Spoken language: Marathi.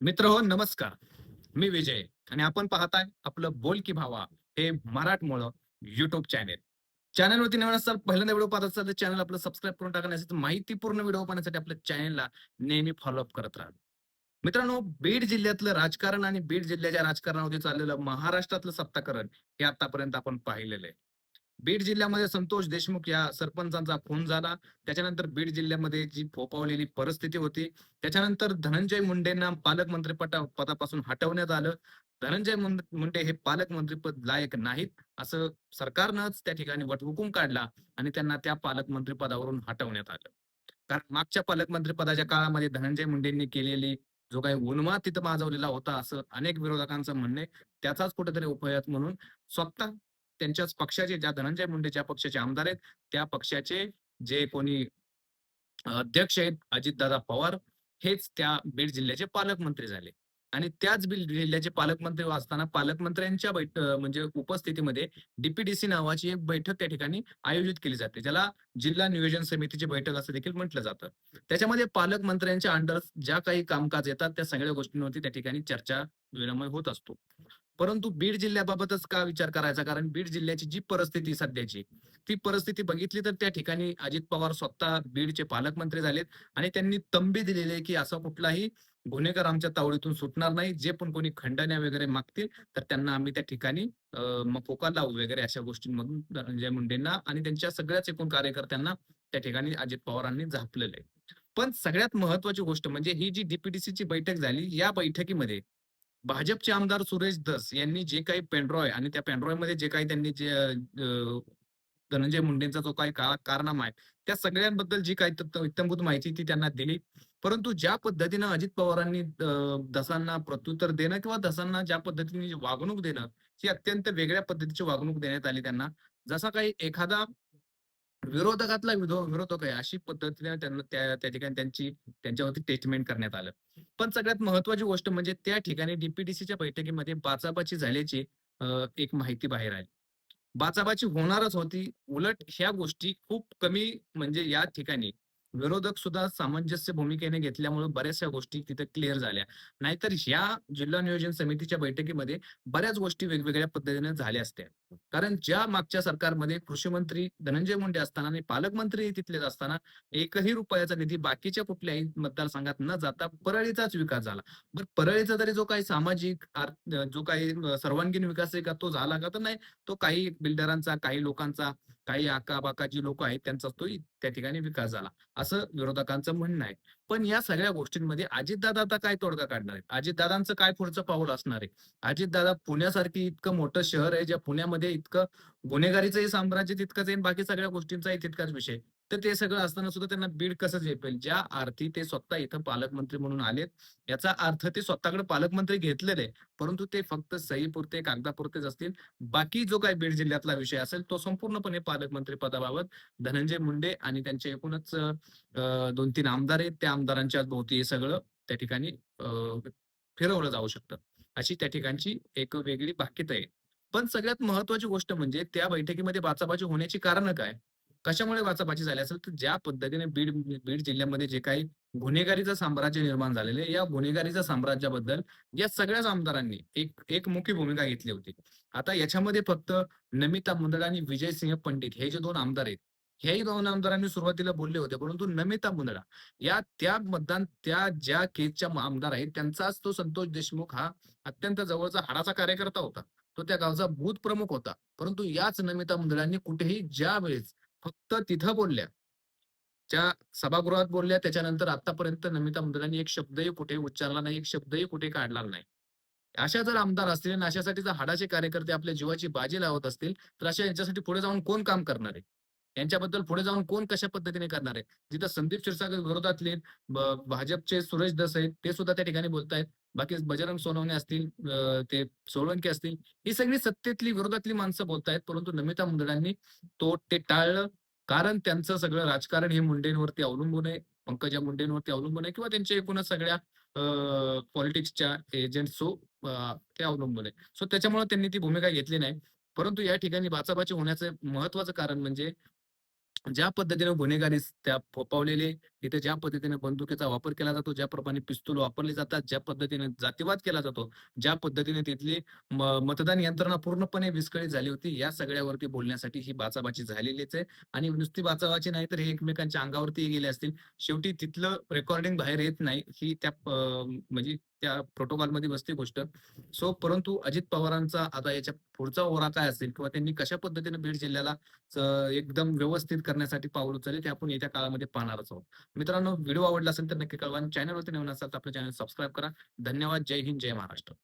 मित्र हो नमस्कार. मी विजय आणि आपण पाहताय आपलं बोल की भावा हे मराठमोळ युट्यूब चॅनेल चॅनलवरती नवीन असाल पहिल्यांदा व्हिडिओ पाहत असाल तर चॅनल आपलं सबस्क्राईब करून टाका असेल तर माहितीपूर्ण व्हिडिओ पाहण्यासाठी आपल्या चॅनेलला नेहमी फॉलोअप करत राहा. मित्रांनो बीड जिल्ह्यातलं राजकारण आणि बीड जिल्ह्याच्या राजकारणामध्ये चाललेलं महाराष्ट्रातलं सत्ताकरण हे आतापर्यंत आपण पाहिलेलं आहे. बीड जिल्ह्यामध्ये संतोष देशमुख या सरपंचांचा फोन झाला. त्याच्यानंतर बीड जिल्ह्यामध्ये जी फोपावलेली परिस्थिती होती त्याच्यानंतर धनंजय मुंडेंना पालकमंत्री पटा पदापासून हटवण्यात आलं. धनंजय मुंडे हे पालकमंत्रीपद लायक नाहीत असं सरकारनंच त्या ठिकाणी वटहुकूम काढला आणि त्यांना त्या पालकमंत्री पदावरून हटवण्यात आलं. कारण मागच्या पालकमंत्री पदाच्या काळामध्ये धनंजय मुंडेंनी केलेली जो काही उन्माद तिथं माजवलेला होता असं अनेक विरोधकांचं म्हणणे त्याचाच कुठेतरी उपयोग म्हणून स्वतः त्यांच्याच पक्षाचे ज्या धनंजय मुंडे ज्या पक्षाचे आमदार आहेत त्या पक्षाचे जे कोणी अध्यक्ष आहेत अजितदादा पवार हेच त्या बीड जिल्ह्याचे पालकमंत्री झाले. आणि त्याच बीड जिल्ह्याचे पालकमंत्री असताना पालकमंत्र्यांच्या बैठ म्हणजे उपस्थितीमध्ये डीपीडीसी नावाची एक बैठक त्या ठिकाणी आयोजित केली जाते ज्याला जिल्हा नियोजन समितीची बैठक असं देखील म्हटलं जातं. त्याच्यामध्ये पालकमंत्र्यांच्या अंडर ज्या काही कामकाज येतात त्या सगळ्या गोष्टींवरती त्या ठिकाणी चर्चा विनिमय होत असतो. परंतु बीड जिल्ह्याबाबतच का विचार करायचा? कारण बीड जिल्ह्याची जी परिस्थिती सध्याची ती परिस्थिती बघितली तर त्या ठिकाणी अजित पवार स्वतः बीडचे पालकमंत्री झालेत आणि त्यांनी तंबी दिलेली आहे की असा कुठलाही गुन्हेगार आमच्या तावडीतून सुटणार नाही. जे पण कोणी खंडण्या वगैरे मागतील तर त्यांना आम्ही त्या ठिकाणी फोका लावू वगैरे अशा गोष्टींमधून धनंजय मुंडेंना आणि त्यांच्या सगळ्याच एकूण कार्यकर्त्यांना त्या ठिकाणी अजित पवारांनी झापलेलं आहे. पण सगळ्यात महत्वाची गोष्ट म्हणजे ही जी डीपीडीसीची बैठक झाली या बैठकीमध्ये भाजपचे आमदार सुरेश धस यांनी जे काही पेनड्रॉय आणि त्या पेनड्रॉयमध्ये जे काही त्यांनी जे धनंजय मुंडेंचा जो काही कारनामा आहे त्या सगळ्यांबद्दल जी काही इत्यंभूत माहिती ती त्यांना दिली. परंतु ज्या पद्धतीनं अजित पवारांनी दसांना प्रत्युत्तर देणं किंवा दसांना ज्या पद्धतीने वागणूक देणं ही अत्यंत वेगळ्या पद्धतीची वागणूक देण्यात आली त्यांना. जसा काही एखादा विरोधकातला विधो विरोधक आहे अशी पद्धतीने त्यांना त्या त्या ठिकाणी त्यांची त्यांच्यावरती टेस्टमेंट करण्यात आलं. पण सगळ्यात महत्वाची गोष्ट म्हणजे त्या ठिकाणी डीपीडीसीच्या बैठकीमध्ये बाचाबाची झाल्याची एक माहिती बाहेर आली. बाचाबाची होणारच होती. उलट ह्या गोष्टी खूप कमी म्हणजे या ठिकाणी विरोधक सुद्धा सामंजस्य भूमिकेने घेतल्यामुळे बऱ्याचशा गोष्टी तिथे क्लिअर झाल्या. नाहीतर ह्या जिल्हा नियोजन समितीच्या बैठकीमध्ये बऱ्याच गोष्टी वेगवेगळ्या पद्धतीने झाल्या असत्या. कारण ज्या मागच्या सरकारमध्ये कृषी मंत्री धनंजय मुंडे असताना आणि पालकमंत्री तिथलेच असताना एकही रुपयाचा निधी बाकीच्या कुठल्याही मतदारसंघात न जाता परळीचाच विकास झाला. बरं परळीचा तरी जो काही सामाजिक जो काही सर्वांगीण विकास आहे का तो झाला का तर नाही. तो काही बिल्डरांचा काही लोकांचा काही आकाबाकाची जी लोक आहेत त्यांचा तो त्या ठिकाणी विकास झाला. असं विरोधकांचं म्हणणं आहे. पण या सगळ्या गोष्टींमध्ये अजितदादा आता काय तोडगा काढणार आहेत? अजितदादांचं काय पुढचं पाऊल असणार आहे? अजितदादा पुण्यासारखी इतकं मोठं शहर आहे ज्या पुण्यामध्ये इतकं गुन्हेगारीचंही साम्राज्य तितकंच आहे बाकी सगळ्या गोष्टींचाही तितकाच विषय तर ते सगळं असताना सुद्धा त्यांना बीड कसं झेपेल? ज्या अर्थी ते स्वतः इथं पालकमंत्री म्हणून आलेत याचा अर्थ ते स्वतःकडे पालकमंत्री घेतलेले परंतु ते फक्त सहीपुरते कागदापुरतेच असतील. बाकी जो काही बीड जिल्ह्यातला विषय असेल तो संपूर्णपणे पालकमंत्री पदाबाबत धनंजय मुंडे आणि त्यांचे एकूणच दोन तीन आमदार आहेत. त्या आमदारांच्या भोवती हे सगळं त्या ठिकाणी फिरवलं जाऊ शकतं. अशी त्या ठिकाणची एक वेगळी बाकीता आहे पण सगळ्यात महत्वाची गोष्ट म्हणजे त्या बैठकीमध्ये बाचाबाची होण्याची कारण काय? कशामुळे वाचाबाची झाली असेल? तर ज्या पद्धतीने बीड बीड जिल्ह्यामध्ये जे काही गुन्हेगारीचं साम्राज्य निर्माण झालेलं आहे या गुन्हेगारीच्या साम्राज्याबद्दल या सगळ्याच आमदारांनी एक एक मुख्य भूमिका घेतली होती. आता याच्यामध्ये फक्त नमिता मुंदडा आणि विजय सिंह पंडित हे जे दोन आमदार आहेत ह्याही दोन आमदारांनी सुरुवातीला बोलले होते परंतु नमिता मुंदडा या त्या मतदान त्या ज्या केसच्या आमदार आहेत त्यांचाच तो संतोष देशमुख हा अत्यंत जवळचा हाडाचा कार्यकर्ता होता. तो त्या गावचा बूथ प्रमुख होता. परंतु याच नमिता मुंदडांनी कुठेही ज्या वेळेस फक्त तिथं बोलल्या. ज्या सभागृहात बोलल्या त्याच्यानंतर आतापर्यंत नमिता मुंदलांनी एक शब्दही कुठे उच्चारला नाही एक शब्दही कुठे काढला नाही. अशा जर आमदार असतील आणि अशासाठी जर हाडाचे कार्यकर्ते आपल्या जीवाची बाजी लावत असतील तर अशा यांच्यासाठी पुढे जाऊन कोण काम करणार आहे? यांच्याबद्दल पुढे जाऊन कोण कशा पद्धतीने करणार आहे? जिथं संदीप क्षीरसागर विरोधातले भाजपचे सुरेश दस आहेत ते सुद्धा त्या ठिकाणी बोलतायत. बाकी बजरंग सोनवणे असतील ते सोळंके असतील ही सगळी सत्तेतली विरोधातली माणसं बोलतायत. परंतु नमिता मुंदडांनी तो ते टाळलं. कारण त्यांचं सगळं राजकारण हे मुंडेंवरती अवलंबून आहे. पंकजा मुंडेंवरती अवलंबून आहे. किंवा त्यांच्या एकूणच सगळ्या पॉलिटिक्सच्या एजंट सो ते अवलंबून आहे. सो त्याच्यामुळे त्यांनी ती भूमिका घेतली नाही. परंतु या ठिकाणी बाचाबाची होण्याचं महत्वाचं कारण म्हणजे ज्या पद्धतीने गुन्हेगारी त्या फोपावलेले इथे ज्या पद्धतीने बंदुकीचा वापर केला जातो ज्याप्रमाणे पिस्तूल वापरले जातात ज्या पद्धतीने जातीवाद केला जातो ज्या पद्धतीने तिथली मतदान यंत्रणा पूर्णपणे विस्कळीत झाली होती या सगळ्यावरती बोलण्यासाठी ही बाचाबाची झालेलीच आहे. आणि नुसती बाचाबाची नाही तर हे एकमेकांच्या अंगावरती गेले असतील. शेवटी तिथलं रेकॉर्डिंग बाहेर येत नाही. ही त्या म्हणजे त्या प्रोटोकॉलमध्ये बसते गोष्ट. सो परंतु अजित पवारांचा आता याच्या पुढचा ओरा काय असेल किंवा त्यांनी कशा पद्धतीने बीड जिल्ह्याला एकदम व्यवस्थित करण्यासाठी पाऊल उचलले ते आपण येत्या काळामध्ये पाहणारच आहोत. मित्रांनो व्हिडिओ आवडला असेल तर नक्की कळवा चॅनलवरती नवीन असाल तर आपलं चॅनल सबस्क्राईब करा. धन्यवाद. जय हिंद. जय महाराष्ट्र.